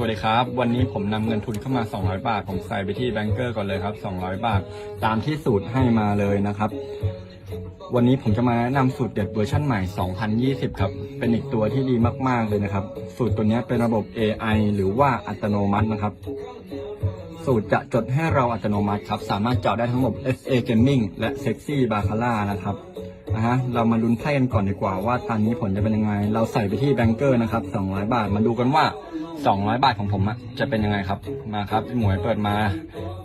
วัสดีครับ วันนี้ผมนำเงินทุนเข้ามา 200 บาท ผมใส่ไปที่แบงก์เกอร์ก่อนเลยครับ 200 บาท ตามที่สูตรให้มาเลยนะครับ วันนี้ผมจะมาแนะนำสูตรเด็ดเวอร์ชันใหม่ 2020 ครับ เป็นอีกตัวที่ดีมากๆเลยนะครับ สูตรตัวนี้เป็นระบบ AI หรือว่าอัตโนมัตินะครับ สูตรจะจดให้เราอัตโนมัติครับ สามารถเจาะได้ทั้งระบบ FA Gaming และ Sexy Baccarat นะครับนะฮะเรามาลุ้นไพ่กันก่อนดีกว่าว่าตอนนี้ผลจะเป็นยังไง เราใส่ไปที่แบงเกอร์นะครับ 200 บาท มาดูกันว่า 200 บาทของผมอะจะเป็นยังไงครับ มาครับหมวยเปิดมา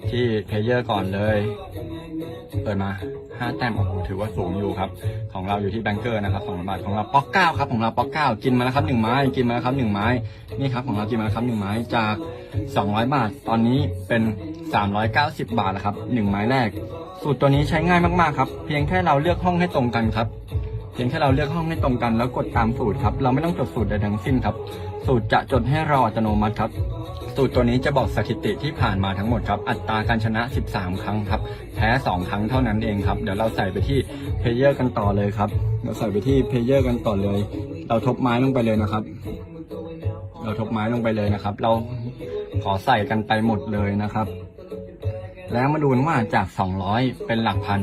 ที่เพเยอร์ก่อนเลย เปิดมา 5 แต้มโอ้โหถือว่าสูงอยู่ครับ ของเราอยู่ที่แบงเกอร์นะครับ200บาทของเราป๊อกเก้าครับของเราป๊อกเก้ากินมาแล้วครับหนึ่งไม้กินมาแล้วครับหนึ่งไม้นี่ครับของเรากินมาแล้วครับหนึ่งไม้จาก 200 บาท ตอนนี้เป็น 390 บาทแล้วครับหนึ่งไม้แรก สูตรตัวนี้ใช้ง่ายมากๆครับ เพียงแค่เราเลือกห้องให้ตรงกันครับเพียงแค่เราเลือกห้องให้ตรงกันแล้วกดตามสูตรครับ เราไม่ต้องจดสูตรใดทั้งสิ้นครับ สูตรจะจดให้เราอัตโนมัติครับ สูตรตัวนี้จะบอกสถิติที่ผ่านมาทั้งหมดครับ อัตราการชนะ 13 ครั้งครับ แพ้ 2 ครั้งเท่านั้นเองครับ เดี๋ยวเราใส่ไปที่เพลเยอร์กันต่อเลยครับ เราใส่ไปที่เพลเยอร์กันต่อเลย เราทบไม้ลงไปเลยนะครับ เราทบไม้ลงไปเลยนะครับ เราขอใส่กันไปหมดเลยนะครับ แล้วมาดูว่าจาก 200 เป็นหลักพัน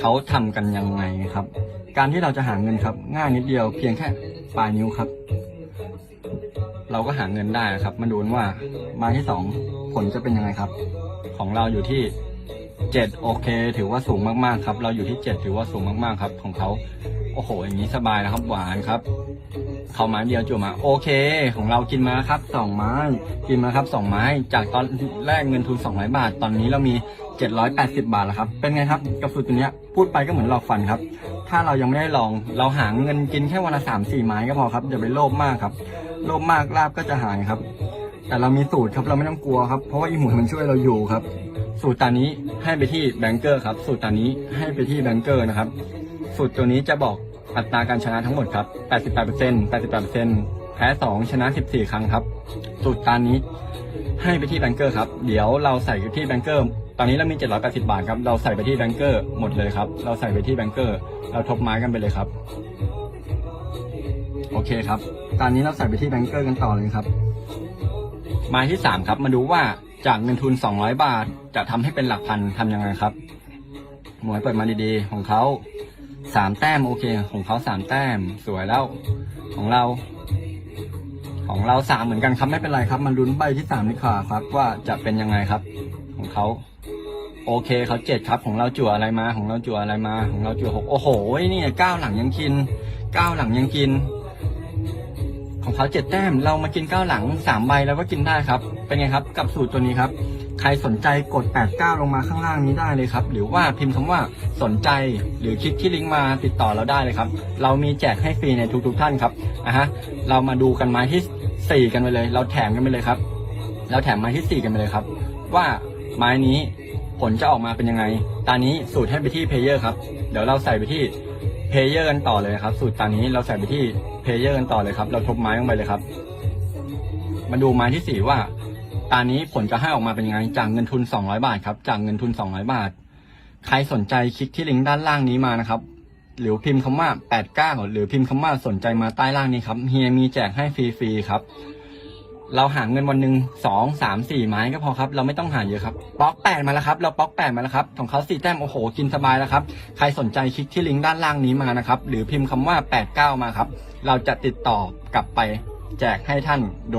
เขาทำกันยังไงครับ การที่เราจะหาเงินครับ ง่ายนิดเดียวเพียงแค่ปลายนิ้วครับ เราก็หาเงินได้ครับ มาดูนว่าไม้ที่สองผลจะเป็นยังไงครับ ของเราอยู่ที่เจ็ดโอเค ถือว่าสูงมากๆครับ เราอยู่ที่เจ็ดถือว่าสูงมากๆครับ ของเขาโอ้โห อย่างนี้สบายนะครับ หวานครับ เขาไม้เดียวจุ่มมาโอเค ของเรากินมาครับสองไม้ กินมาครับสองไม้ จากตอนแรกเงินทุน200บาท ตอนนี้เรามี780บาทแล้วครับ เป็นไงครับกับสูตรตัวเนี้ยพูดไปก็เหมือนหลอกฟันครับ ถ้าเรายังไม่ได้ลอง เราหาเงินกินแค่วันละสามสี่ไม้ก็พอครับอย่าไปโลภมากครับ โลภมากลาบก็จะหายครับ แต่เรามีสูตรครับเราไม่ต้องกลัวครับ เพราะว่าอีหมูมันช่วยเราอยู่ครับ สูตรตานี้ให้ไปที่แบงเกอร์ครับ สูตรตานี้ให้ไปที่แบงเกอร์นะครับ สูตรตัวนี้จะบอกอัตราการชนะทั้งหมดครับ 88% 88%แพ้ 2 ชนะ 14 ครั้งครับ สูตรตานี้ให้ไปที่แบงเกอร์ครับ เดี๋ยวเราใส่ไปที่แบงเกอร์ ตอนนี้เรามี 780 บาทครับ เราใส่ไปที่แบงเกอร์หมดเลยครับ เราใส่ไปที่แบงเกอร์ เราทบไม้กันไปเลยครับ เคครับตอนนี้เราใส่ไปที่แบงเกอร์กันต่อเลยครับ ไม้ที่3ครับมาดูว่าจากเงินทุน 200 บาท จะทำให้เป็นหลักพันทำยังไงครับ หมวยเปิดมาดีๆ ของเขาสามแต้มโอเค ของเขาสามแต้มสวยแล้ว ของเรา ของเราสามเหมือนกันครับไม่เป็นไรครับ มันลุ้นใบที่สามดีกว่าครับ ว่าจะเป็นยังไงครับ ของเขาโอเคเขาเจ็ดครับ ของเราจั่วอะไรมา ของเราจั่วอะไรมา ของเราจั่วหกโอ้โหนี่เก้าหลังยังกินเก้าหลังยังกิน ของเขาเจ็ดแต้ม เรามากินเก้าหลังสามใบแล้วก็กินได้ครับ เป็นไงครับ กับสูตรตัวนี้ครับ ใครสนใจกด 89 ลงมาข้างล่างนี้ได้เลยครับ หรือว่าพิมพ์คำว่าสนใจหรือคลิกที่ลิงก์มาติดต่อเราได้เลยครับ เรามีแจกให้ฟรีในทุกๆท่านครับอะฮะ เรามาดูกันไม้ที่ 4 กันไปเลย เราแถมกันไปเลยครับ เราแถมไม้ที่ 4 กันไปเลยครับ ว่าไม้นี้ผลจะออกมาเป็นยังไง ตอนนี้สูตรให้ไปที่เพลเยอร์ครับ เดี๋ยวเราใส่ไปที่ เพลเยอร์กันต่อเลยครับ สูตรตอนนี้เราใส่ไปที่เพลเยอร์กันต่อเลยครับ เราทบไม้ลงไปเลยครับ มาดูไม้ที่สี่ว่าตอนนี้ผลจะให้ออกมาเป็นยังไงจากเงินทุน 200 บาทครับ จากเงินทุน 200 บาท ใครสนใจคลิกที่ลิงก์ด้านล่างนี้มานะครับ หรือพิมพ์คำว่า89หรือพิมพ์คำว่าสนใจมาใต้ล่างนี้ครับเฮียมีแจกให้ฟรีๆครับ เราหาเงินวันหนึ่งสองสามสี่ไม้ก็พอครับ เราไม่ต้องหาเยอะครับป๊อกแปดมาแล้วครับ เราป๊อกแปดมาแล้วครับของเขาสี่แต้มโอ้โหกินสบายแล้วครับ ใครสนใจคลิกที่ลิงก์ด้านล่างนี้มานะครับ หรือพิมพ์คำว่า89มาครับ เราจะติดต่อกลับไปแจกให้ท่านด